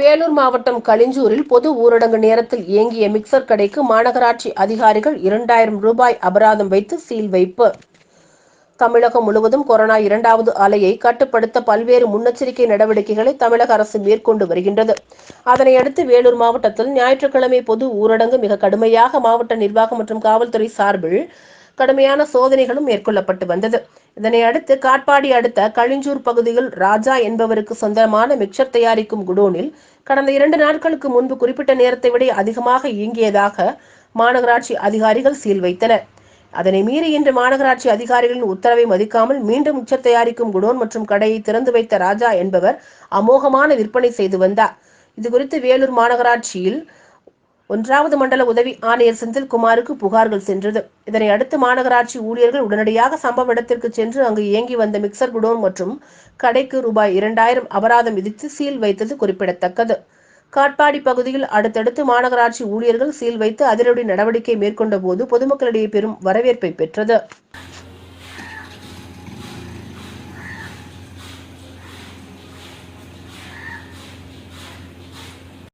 வேலூர் மாவட்டம் களிஞ்சூரில் பொது ஊரடங்கு நேரத்தில் இயங்கிய மிக்சர் கடைக்கு மாநகராட்சி அதிகாரிகள் இரண்டாயிரம் ரூபாய் அபராதம் வைத்து சீல் வைப்பு. தமிழகம் முழுவதும் கொரோனா இரண்டாவது அலையை கட்டுப்படுத்த பல்வேறு முன்னெச்சரிக்கை நடவடிக்கைகளை தமிழக அரசு மேற்கொண்டு வருகின்றது. அதனையடுத்து வேலூர் மாவட்டத்தில் ஞாயிற்றுக்கிழமை பொது ஊரடங்கு மிக கடுமையாக மாவட்ட நிர்வாகம் மற்றும் காவல்துறை சார்பில் கடுமையான சோதனைகளும் மேற்கொள்ளப்பட்டு வந்தது. இதனை அடுத்து காட்பாடி அடுத்த களிஞ்சூர் பகுதியில் ராஜா என்பவருக்கு சொந்தமான மிக்சர் தயாரிக்கும் குடோனில் கடந்த இரண்டு நாட்களுக்கு முன்பு குறிப்பிட்ட நேரத்தை விட அதிகமாக இயங்கியதாக மாநகராட்சி அதிகாரிகள் சீல் வைத்தனர். அதனை மீறி இன்று மாநகராட்சி அதிகாரிகளின் உத்தரவை மதிக்காமல் மீண்டும் மிக்சர் தயாரிக்கும் குடோன் மற்றும் கடையை திறந்து வைத்த ராஜா என்பவர் அமோகமான விற்பனை செய்து வந்தார். இது குறித்து வேலூர் மாநகராட்சியில் ஒன்றாவது மண்டல உதவி ஆணையர் செந்தில்குமாருக்கு புகார்கள் சென்றது. இதனை அடுத்து மாநகராட்சி ஊழியர்கள் உடனடியாக சம்பவ இடத்திற்கு சென்று அங்கு இயங்கி வந்த மிக்சர் குடோன் மற்றும் கடைக்கு ரூபாய் இரண்டாயிரம் அபராதம் விதித்து சீல் வைத்தது குறிப்பிடத்தக்கது. காட்பாடி பகுதியில் அடுத்தடுத்து மாநகராட்சி ஊழியர்கள் சீல் வைத்து அதிரடி நடவடிக்கை மேற்கொண்ட போது பொதுமக்களிடையே பெரும் வரவேற்பை பெற்றது.